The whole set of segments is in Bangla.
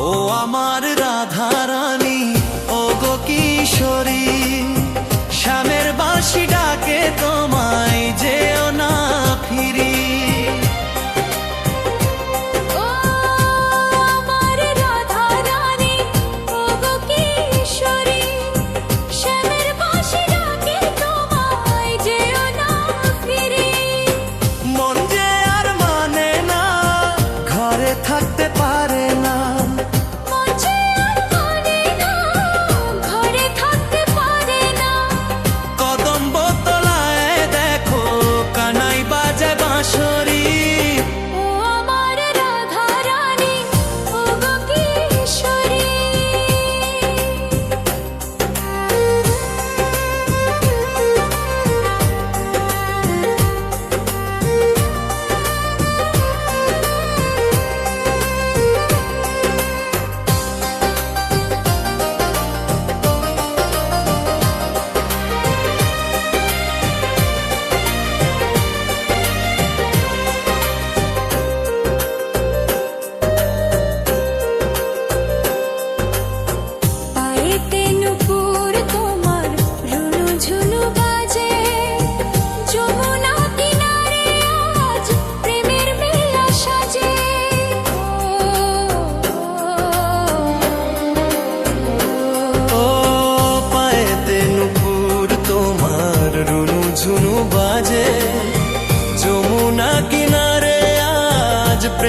ও আমার রাধা রানী ও গো কিশোরী শ্যামের বাঁশি ডাকে তো।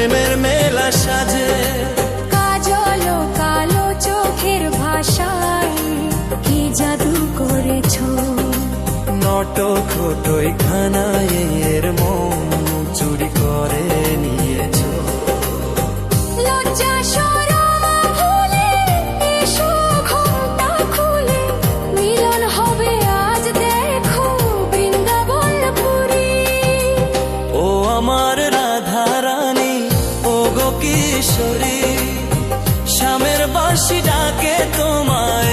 প্রেমের মেলা সাজে। কাজল কালো চোখের ভাষায় কি জাদু করেছ? নট খোটই খানায়। কিশোরী শ্যামের বাসি ডাকে তোমায়।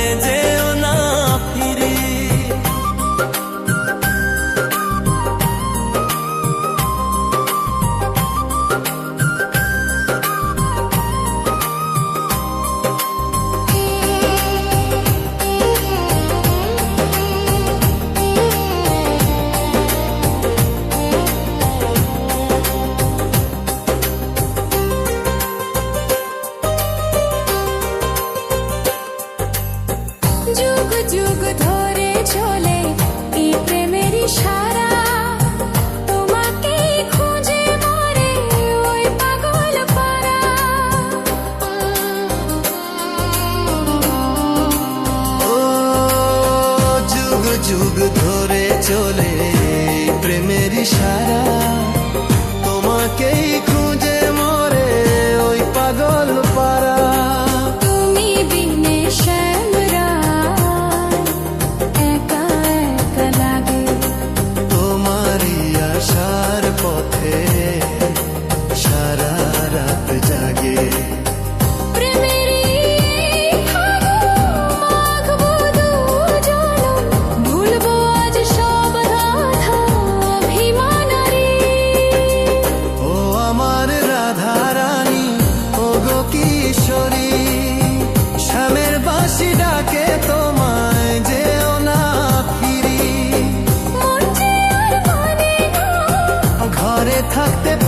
যুগ ধরে চলে এই প্রেমের সারা। তোমাকে যুগ যুগ ধরে চলে সারা। থাকতে